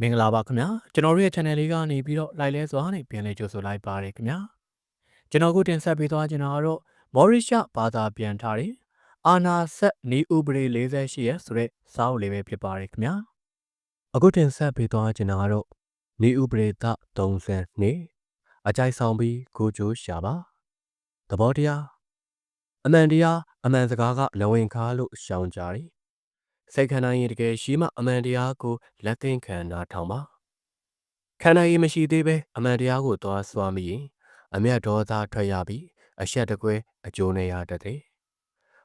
မင်္ဂလာပါခင်ဗျာကျွန်တော်တို့ရဲ့ channel လေးကနေပြီးတော့ like လဲစွာနဲ့ပြန်လည်ကြိုဆိုလိုက်ပါတယ်ခင်ဗျာကျွန်တော်ကိုတင်ဆက်ပေးသွားချင်တာကတော့မော်ရီရှာဘာသာပြန်ထားတဲ့အာနာဆက်နီဥပဒေ48ရဲ့ဆိုတဲ့စာအုပ်လေးပဲဖြစ်ပါတယ်ခင်ဗျာအခုတင်ဆက်ပေးသွားချင်တာကတော့နီဥပဒေသ32အကြိုက်ဆောင်ပြီးကိုကြိုးရှာပါသဘောတရားအမှန်တရားအမှန်စကားကလဝင်ကားလို့ရှောင်ကြတယ် စိတ်ခံနိုင်ရင်တကယ်ရှိမှအမှန်တရားကိုလက်သင့်ခံနာထောင်ပါခံနိုင်ရင်မရှိသေးပဲအမှန်တရားကိုသွားစွာမိရင်အမျက်ဒေါသထွက်ရပြီးအရှက်တကွဲအကျိုးနဲ့ရတတ်တယ်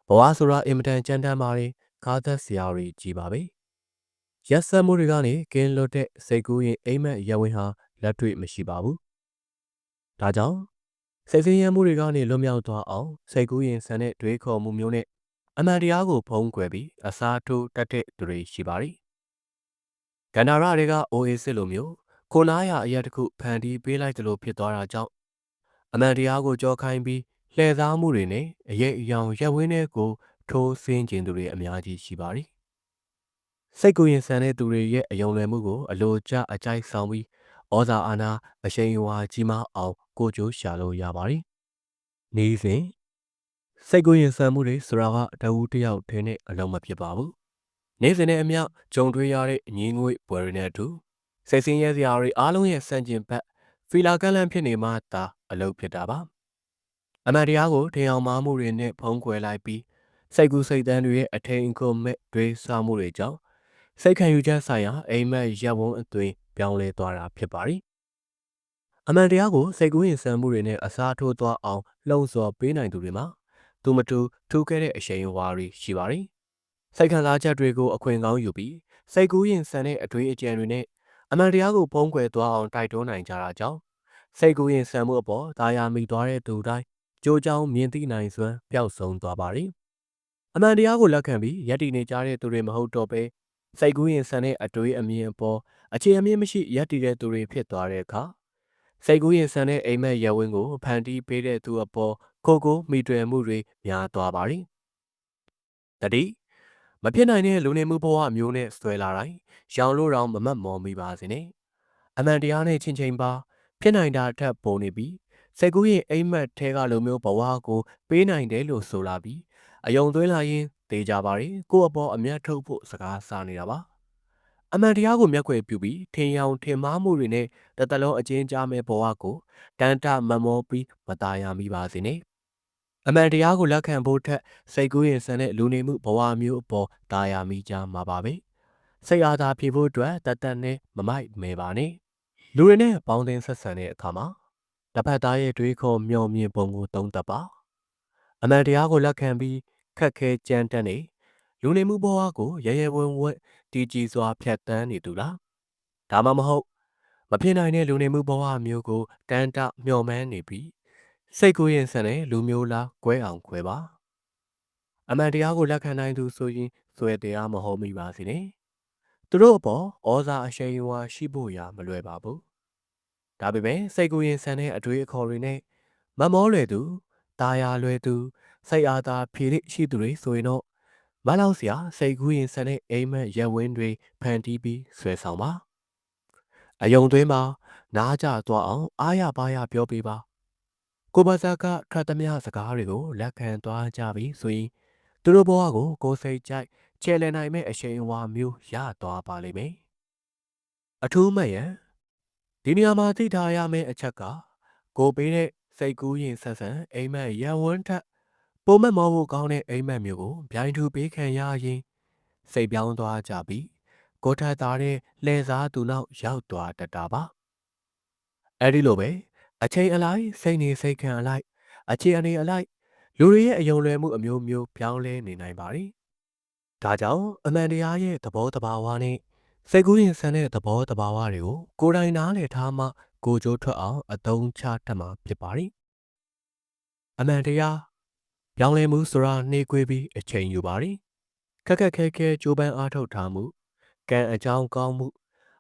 ဘဝဆိုတာအင်မတန်ကြမ်းတမ်းပါတယ်ကားသက်စရာတွေကြီးပါပဲရက်စက်မှုတွေကနေကင်းလွတ်တဲ့စိတ်ကူးရင်အိမ်မက်ရဝင်းဟာလက်တွေ့မရှိပါဘူးဒါကြောင့်စိတ်ဆင်းရဲမှုတွေကနေလွတ်မြောက်သွားအောင်စိတ်ကူးရင်ဆန်တဲ့တွေးခေါ်မှုမျိုးနဲ့ အမှန်တရားကိုဖုံးကွယ်ပြီးအစားထိုးတတ်တဲ့သူတွေရှိပါတယ်။ကန္နာရတွေကအိုအေစစ်လိုမျိုးကိုနားရအရက်တစ်ခုဖန်တီးပေးလိုက်သလိုဖြစ်သွားတာကြောင့်အမှန်တရားကိုကြောခိုင်းပြီးလှည့်စားမှုတွေနဲ့အရေးအယောင်ရက်ဝင်းတွေကိုထိုးဆင်းကျင်သူတွေအများကြီးရှိပါတယ်။စိတ်ကိုရင်ဆန်တဲ့သူတွေရဲ့အယုံလွယ်မှုကိုအလိုကျအကြိုက်ဆောင်ပြီးဩဇာအာဏာအရှိန်အဝါကြီးမားအောင်ကိုကြိုးရှာလို့ရပါတယ်။နေစဉ် စိတ်ကိုရင်ဆန်မှုတွေဆိုတာကတဝူးတစ်ယောက်ထင်းနဲ့အလုံးမဖြစ်ပါဘူး။နေ့စဉ်နဲ့အမျှကြုံတွေ့ရတဲ့အငင်းငွေပွဲတွေနဲ့အတူစိတ်ဆင်းရဲစရာတွေအားလုံးရဲ့စံကျင်ဘက်ဖီလာကန့်လန့်ဖြစ်နေမှသာအလုပ်ဖြစ်တာပါ။အမှန်တရားကိုထင်အောင်မှားမှုတွေနဲ့ဖုံးကွယ်လိုက်ပြီးစိတ်ကူးစိတ်တန်းတွေရဲ့အထင်အကုန်မဲ့တွေးဆမှုတွေကြောင့်စိတ်ခံယူချက်ဆိုင်ရာအိမ်မက်ရပ်ဝန်းအသွင်ပြောင်းလဲသွားတာဖြစ်ပါတယ်။အမှန်တရားကိုစိတ်ကူးရင်ဆန်မှုတွေနဲ့အစားထိုးသွားအောင်လှုံ့ဆော်ပေးနိုင်သူတွေမှာ သူမတူထူးခဲ့တဲ့အရှိန်အဝါတွေရှိပါတယ်။စိတ်ခံစားချက်တွေကိုအခွင့်ကောင်းယူပြီးစိတ်ကူးရင်ဆန်တဲ့အတွေးအကြံတွေနဲ့အမှန်တရားကိုဖုံးကွယ်သွားအောင်တိုက်တွန်းနိုင်ကြတာကြောင့်စိတ်ကူးရင်ဆန်မှုအပေါ်ဒါယာမိသွားတဲ့သူတိုင်းကြိုးကြောင်မြင်သိနိုင်စွမ်းပျောက်ဆုံးသွားပါတယ်။အမှန်တရားကိုလက်ခံပြီးယက်တည်နေကြတဲ့သူတွေမဟုတ်တော့ပဲစိတ်ကူးရင်ဆန်တဲ့အတွေးအမြင်အပေါ်အခြေအမြင့်မရှိယက်တည်တဲ့သူတွေဖြစ်သွားတဲ့အခါ စိတ်ကူးရင်ဆန်တဲ့အိမ်မက်ရဝင်းကိုဖန်တီးပေးတဲ့သူအပေါ်ကိုကိုမိတွယ်မှုတွေများသွားပါသည်။တတိမဖြစ်နိုင်တဲ့လူနေမှုဘဝမျိုးနဲ့ဆွဲလာတိုင်းရောင်လို့တောင်မမတ်မော်မိပါစေနဲ့။အမှန်တရားနဲ့ချင်းချင်းပါဖြစ်နိုင်တာထက်ပုံနေပြီးစိတ်ကူးရင်အိမ်မက်ထဲကလိုမျိုးဘဝကိုပေးနိုင်တယ်လို့ဆိုလာပြီးအယုံသွင်းလာရင်တေးကြပါရီကိုယ့်အပေါ်အမျက်ထုတ်ဖို့စကားစားနေတာပါ။ အမှန်တရားကိုမျက်ွယ်ပြုပြီးထင်ရောင်ထင်မှားမှုတွေနဲ့တတလုံးအချင်းကြားမဲ့ဘဝကိုတန်တမမောပြီးမตายရမိပါစေနဲ့အမှန်တရားကိုလက်ခံဖို့ထက်စိတ်ကူးရင်ဆန်တဲ့လူနေမှုဘဝမျိုးအပေါ်တာယာမိကြမှာပါပဲစိတ်အားသာဖြေဖို့အတွက်တတ်တတ်နဲ့မမိုက်မဲပါနဲ့လူတွေနဲ့ပေါင်းသင်းဆက်ဆံတဲ့အခါမှာတစ်ဖက်သားရဲ့တွေးခေါ်မျှော်မြင်ပုံကိုသုံးသပ်ပါအမှန်တရားကိုလက်ခံပြီးခက်ခဲကြမ်းတမ်းနေလူနေမှုဘဝကိုရရဲဝံ့ဝံ့ တည်ကြည်စွာဖြတ်တန်းနေသူလားဒါမှမဟုတ်မဖြစ်နိုင်တဲ့လူနေမှုဘဝမျိုးကိုတန်တမျှော်မှန်းနေပြီးစိတ်ကိုရင်ဆန်တဲ့လူမျိုးလားကွဲအောင်ခွဲပါအမှန်တရားကိုလက်ခံနိုင်သူဆိုရင်ဆွဲတရားမဟုတ်မိပါစေနဲ့သူတို့အပေါ်ဩဇာအရှိန်အဝါရှိဖို့ရာမလွယ်ပါဘူးဒါပေမဲ့စိတ်ကိုရင်ဆန်တဲ့အတွေ့အခေါ်တွေနဲ့မမောလွယ်သူตาယာလွယ်သူစိတ်အားသာဖြည့်ရရှိသူတွေဆိုရင်တော့ မလောက်စရာစိတ်ကူးရင်ဆန်တဲ့အိမ်မက်ရက်ဝင်းတွေဖန်တီးပြီးဆွဲဆောင်ပါအယုံသွင်းမှာနားကြသွားအောင်အားရပါးရပြောပေးပါကိုပါဇာကထတ်သမျှစကားတွေကိုလက်ခံသွားကြပြီဆိုရင်သူတို့ဘဝကိုကိုယ်စိတ်ကြိုက်ချဲလည်နိုင်မဲ့အရှိန်အဝါမျိုးရသွားပါလိမ့်မယ်အထူးမဲ့ရန်ဒီနေရာမှာသိထားရမယ့်အချက်ကကိုပေးတဲ့စိတ်ကူးရင်ဆက်ဆံအိမ်မက်ရန်ဝန်းထက် ပုံမက်မောဖို့ကောင်းတဲ့အိမ်မက်မျိုးကိုဗျိုင်းထူပေးခံရရင်စိတ်ပြောင်းသွားကြပြီးကိုထက်သားတဲ့လှည့်စားသူနောက်ရောက်သွားတတ်တာပါအဲ့ဒီလိုပဲအချိန်အလိုက်စိတ်နေစိတ်ခံအလိုက်အခြေအနေအလိုက်လူတွေရဲ့အယုံလွယ်မှုအမျိုးမျိုးပြောင်းလဲနေနိုင်ပါတယ်ဒါကြောင့်အမှန်တရားရဲ့သဘောတဘာဝနဲ့စိတ်ကူးရင်ဆန်တဲ့သဘောတဘာဝတွေကိုကိုယ်တိုင်နားလည်ထားမှကိုကြိုးထွက်အောင်အသုံးချတတ်မှာဖြစ်ပါတယ်အမှန်တရား ပြောင်းလဲမှုဆိုတာနှေးကွေးပြီးအချိန်ယူပါတယ်ခက်ခက်ခဲခဲကြိုးပမ်းအားထုတ်ထားမှုကံအကြောင်းကောင်းမှု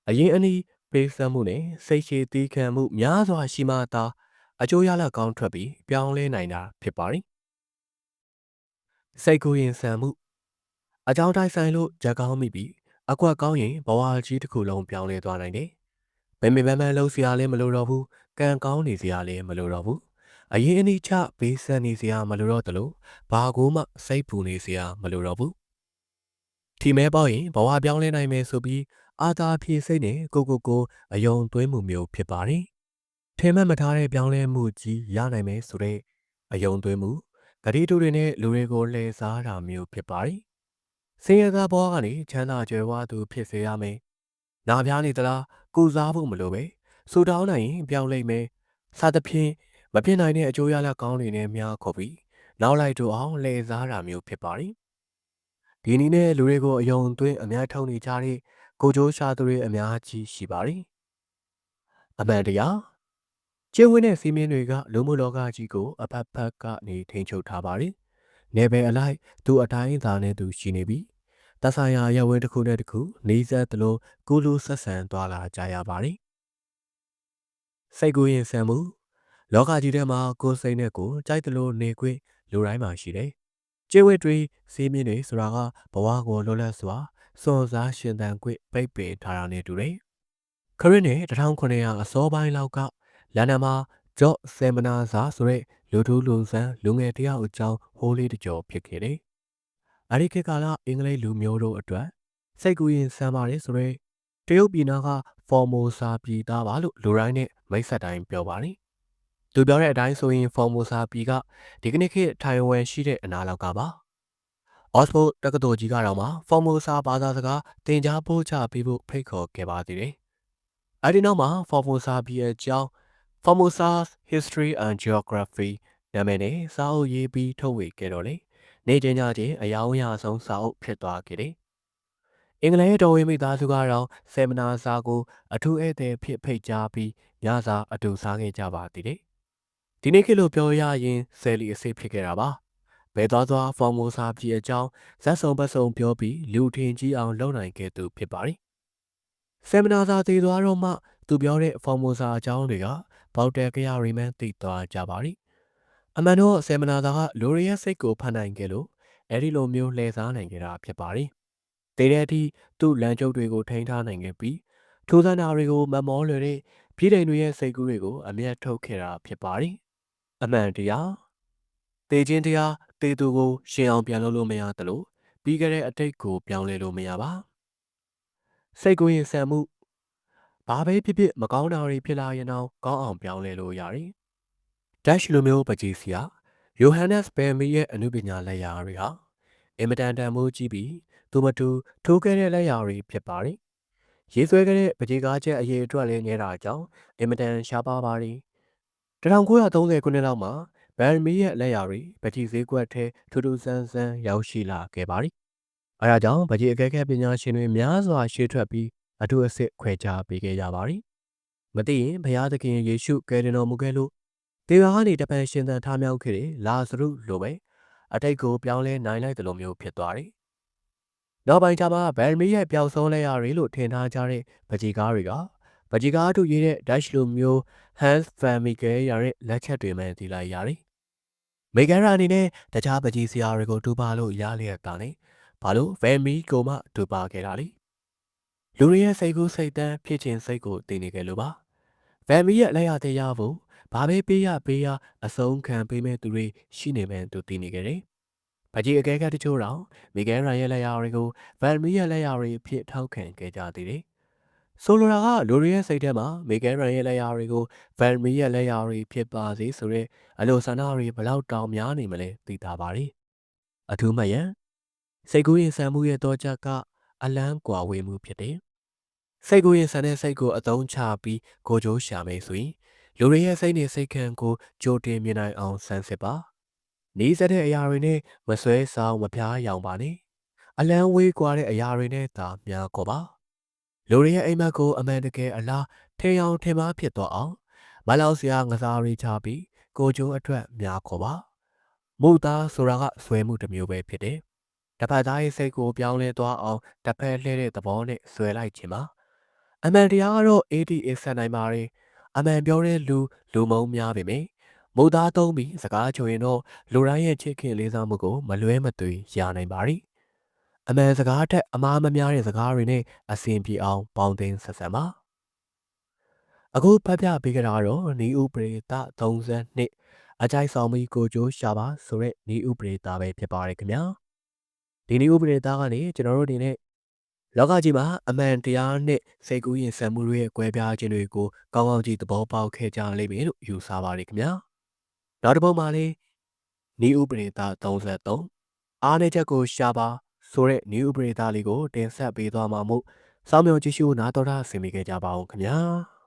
အရင်အနည်းပေးစမ်းမှုနဲ့စိတ်ရှည်သီးခံမှုများစွာရှိမှသာအကျိုးရလဒ်ကောင်းထွက်ပြီးပြောင်းလဲနိုင်တာဖြစ်ပါတယ်စိတ်ကူးရင်ဆန်မှုအကြောင်းတိုင်းဆိုင်လို့ကြက်ကောင်းမိပြီးအကွက်ကောင်းရင်ဘဝကြီးတစ်ခုလုံးပြောင်းလဲသွားနိုင်တယ်။ဘယ်မေပန်းပန်းလှုပ်စရာလည်းမလိုတော့ဘူး။ကံကောင်းနေစရာလည်းမလိုတော့ဘူး။ အရင်အနည်းချဘေးဆန်နေစရာမလိုတော့တလို့ဘာကိုမှစိတ်ပူနေစရာမလိုတော့ဘူး။ထီမဲပေါက်ရင်ဘဝပြောင်းလဲနိုင်မယ်ဆိုပြီးအာသာဖြည့်စိတ်နဲ့ကိုကိုကိုအယုံသွင်းမှုမျိုးဖြစ်ပါတယ်။ထင်မှတ်မထားတဲ့ပြောင်းလဲမှုကြီးရနိုင်မယ်ဆိုတဲ့အယုံသွင်းမှုဂရီတူတွေနဲ့လူတွေကိုလှည့်စားတာမျိုးဖြစ်ပါတယ်။စင်ရသာဘဝကနေချမ်းသာကြွယ်ဝသူဖြစ်စေရမယ်။နာပြားနေသလားကုစားဖို့မလိုပဲ။ဆူတောင်းနိုင်ရင်ပြောင်းလဲမယ်။စသဖြင့် မဖြစ်နိုင်တဲ့အကျိုးရလဒ်ကောင်းတွေနဲ့များခေါ်ပြီးနောက်လိုက်တို့အောင်လှည့်စားတာမျိုးဖြစ်ပါတယ်။ဒီနည်းနဲ့လူတွေကိုအယုံသွင်းအများထုံနေကြတဲ့ကိုကြိုးရှာသူတွေအများကြီးရှိပါတယ်။အမှန်တရားကျင်းဝင်းတဲ့စီးမင်းတွေကလူမှုလောကကြီးကိုအဖက်ဖက်ကနေထိန်းချုပ်ထားပါတယ်။နေပယ်အလိုက်သူအတိုင်းအသာနဲ့သူရှိနေပြီးတဆိုင်ရာရဝင်းတစ်ခုနဲ့တစ်ခုနေဆက်သလိုကူးလူဆက်ဆံသွားလာကြရပါတယ်။စိတ်ကူးရင်ဆံမှု လောကကြီးထဲမှာကိုယ်စိတ်နဲ့ကိုယ်ကြိုက်သလိုနေခွင့်လူတိုင်းမှာရှိတယ်။ကျင်းဝင်းတွေစီးမင်းတွေဆိုတာကဘဝကိုလွတ်လပ်စွာစွန်စားရှင်သန်ခွင့်ပိတ်ပင်ထားတာနဲ့တူတယ်။ခရစ်နဲ့1900အစောပိုင်းလောက်ကလန်ဒန်မှာဂျော့ဆယ်မနာစာဆိုတဲ့လူထူးလူဆန်းလူငယ်တယောက်အကြောင်းဟိုးလေးတကြောဖြစ်ခဲ့တယ်။အဲဒီခေတ်ကာလအင်္ဂလိပ်လူမျိုးတို့အတွက်စိတ်ကူးရင်ဆမ်းပါတယ်ဆိုတော့တရုတ်ပြည်နာကဖော်မိုဆာပြည်သားပါလို့လူတိုင်းနဲ့မိတ်ဆက်တိုင်းပြောပါတယ်။ သူပြောတဲ့အတိုင်းဆိုရင်ဖော်မိုဆာပြည်ကဒီကနေ့ခေတ်ထိုင်ဝမ်ရှိတဲ့အနာလောက်ကပါ။အော့စဖို့တက္ကသိုလ်ကြီးကတော့မှဖော်မိုဆာဘာသာစကားသင်ကြားပို့ချပေးဖို့ဖိတ်ခေါ်ခဲ့ပါသေးတယ်။အဲဒီနောက်မှာဖော်မိုဆာပြည်အကြောင်း Formosa's History and Geography နာမည်နဲ့စာအုပ်ရေးပြီးထုတ်ဝေခဲ့တော့လေနေကျင်ကြခြင်းအယောင်အရာဆုံးစာအုပ်ဖြစ်သွားခဲ့တယ်။အင်္ဂလိပ်တော်ဝင်မိသားစုကတော့ဆေမနာစာကိုအထူးဧည့်သည်ဖြစ်ဖိတ်ကြားပြီးညစာအတူစားခဲ့ကြပါသေးတယ်။ ဒီနေ့ခေတ်လို့ပြောရရင်ဆယ်လီအစစ်ဖြစ်ခဲ့တာပါ။ဘယ်သွားသွားဖော်မိုစာပြည်အကြောင်းဇက်စုံပတ်စုံပြောပြီးလူထင်ကြီးအောင်လုပ်နိုင်ခဲ့သူဖြစ်ပါတယ်။ဆေမနာစာတည်သွားတော့မှသူပြောတဲ့ဖော်မိုစာအကြောင်းတွေကဘောက်တယ်ကရရီမန်သိသွားကြပါသည်အမှန်တော့ဆယ်မနာသာကလိုရီရဲ့စိတ်ကိုဖန်နိုင်ခဲ့လို့အဲ့ဒီလိုမျိုးလှည့်စားနိုင်ခဲ့တာဖြစ်ပါသည်တည်တဲ့အထိသူ့လမ်းကျုပ်တွေကိုထိန်းထားနိုင်ခဲ့ပြီးထိုးစံနာတွေကိုမမောလွယ်တဲ့ပြည်တိုင်တွေရဲ့စိတ်ကူးတွေကိုအမျက်ထုတ်ခဲ့တာဖြစ်ပါသည် အမှန်တရားတေခြင်းတရားတေသူကိုရှင်အောင်ပြန်လုပ်လို့မရသလိုပြီးခဲ့တဲ့အတိတ်ကိုပြောင်းလဲလို့မရပါစိတ်ကူးရင်ဆံမှုဘာပဲဖြစ်ဖြစ်မကောင်းတာတွေဖြစ်လာရင်တော့ကောင်းအောင်ပြောင်းလဲလို့ရတယ်။ Dash လိုမျိုးပကြီးစီယာယိုဟန်နက်စ်ဘယ်မီရဲ့အမှုပညာလက်ရာတွေဟာအင်မတန်တန်မိုးကြီးပြီးသူမတူထိုးခဲ့တဲ့လက်ရာတွေဖြစ်ပါတယ်။ရေးဆွဲခဲ့တဲ့ပကြီးကားချက်အရေးအတွက်လည်းငဲတာကြောင့်အင်မတန်ရှားပါပါတယ်။ 1930ခုနှစ်လောက်မှာဘယ်မီရဲ့လက်ရာတွေပကြီးဈေးကွက်ထဲထူးထူးဆန်းဆန်းရောက်ရှိလာခဲ့ပါတယ်။အဲဒါကြောင့်ပကြီးအကဲခတ်ပညာရှင်တွေများစွာရှေ့ထွက်ပြီးအထူးအစစ်ခွဲခြားပေးခဲ့ကြပါသည်။မသိရင်ဘုရားသခင်ယေရှုကယ်တင်တော်မူခဲ့လို့ဒေဝါကနေတပန်ရှင်သန်ထားမြောက်ခဲ့တဲ့လာဇရုလိုပဲအတိတ်ကိုပြောင်းလဲနိုင်လိုက်တယ်လို့မျိုးဖြစ်သွားတယ်။နောက်ပိုင်းကျမှဗယ်မီရဲ့ပျောက်ဆုံးလဲရတွေလို့ထင်ထားကြတဲ့ပကြီကားတွေက ပကြီကားတို့ရေးတဲ့ Dash လိုမျိုး Hans van Miguel ရတဲ့လက်ချက်တွေမှန်တည်လိုက်ရတယ်။မေဂန်ရာအနေနဲ့တခြားပကြီစရာတွေကိုတူပါလို့ရလျက်တာနဲ့ဘာလို့ဗယ်မီကိုမှတူပါခဲ့တာလဲလူတွေရဲ့စိတ်ကူးစိတ်တမ်းဖြစ်ခြင်းစိတ်ကိုတည်နေကြလို့ပါဗန်မီရဲ့လက်ရတဲ့ရဖို့ဘာပဲပေးရပေးရအဆုံးခံပေးမဲ့သူတွေရှိနေမှန်းသူတည်နေကြတယ်ဗကြီးအကဲကတချို့တော့မီဂဲရန်ရဲ့လက်ရာတွေကိုဗန်မီရဲ့လက်ရာတွေဖြစ်ထောက်ခံခဲ့ကြသေးတယ် ဆိုလိုတာကလူတွေရဲ့စိတ်ထဲမှာမီဂဲရန်ရဲ့လက်ရာတွေကိုဗန်မီရဲ့လက်ရာတွေဖြစ်ပါစေဆိုတဲ့အလိုဆန္ဒတွေဘလောက်တောင်များနေမလဲသိတာပါ रे အထူးမှယံစိတ်ကူးရင်ဆံမှုရဲ့တော့ချက်ကအလန်းကွာဝေးမှုဖြစ်တယ်စိတ်ကိုရင်ဆန်တဲ့စိတ်ကိုအသုံးချပြီးကိုကြိုးရှာမယ်ဆိုရင်လူတွေရဲ့စိတ်နဲ့စိတ်ခံကိုကြိုတင်မြင်နိုင်အောင်ဆန်းစစ်ပါနီးစက်တဲ့အရာတွေနဲ့မဆွဲဆောင်မပြားရောင်ပါနဲ့အလန်းဝေးကွာတဲ့အရာတွေနဲ့သာများကောပါ လူတွေရဲ့အိမ်မက်ကိုအမှန်တကယ်အလားထေအောင်ထင်မှားဖြစ်သွားအောင်မလောက်စရာငစားရီချပြီးကိုကြိုးအထွက်များခေါ်ပါမုသားဆိုတာကဆွဲမှုတစ်မျိုးပဲဖြစ်တယ်တပတ်သားရဲ့စိတ်ကိုပြောင်းလဲသွားအောင်တစ်ဖက်လှည့်တဲ့သဘောနဲ့ဆွဲလိုက်ခြင်းပါအမှန်တရားကတော့ ATA ဆက်နိုင်ပါတယ်အမှန်ပြောတဲ့လူလူမုံများပေမယ့်မုတ်သားသုံးပြီးစကားချိုရင်တော့လူတိုင်းရဲ့ချစ်ခင်လေးစားမှုကိုမလွဲမသွေရနိုင်ပါ ರಿ အမှန်စကားထက်အမားမများတဲ့စကားတွေနဲ့အဆင်ပြေအောင်ပေါင်းတင်ဆက်ဆံပါအခုဖတ်ပြပေးကြတာကတော့နီဥပရိသ32အကြိုက်ဆောင်ပြီးကိုကျိုးရှာပါဆိုတဲ့နီဥပရိသပဲဖြစ်ပါတယ်ခင်ဗျာဒီနီဥပရိသကနေကျွန်တော်တို့အနေနဲ့လောကကြီးမှာအမှန်တရားနဲ့စိတ်ကူးရင်ဆံမှုတွေရဲ့ကွဲပြားခြင်းတွေကိုကောင်းကောင်းကြည့်သဘောပေါက်ခဲ့ကြလိမ့်မယ်လို့ယူဆပါတယ်ခင်ဗျာနောက်တစ်ပုဒ်မှာလေးနီဥပရိသ33အားနည်းချက်ကိုရှာပါ ဆိုတဲ့နီဥပရိသလေးကိုတင်ဆက်ပေးသွားမှာမို့စောင့်မျှော်ကြည့်ရှုနားတော်တာဆင်မိခဲ့ကြပါအောင်ခင်ဗျာ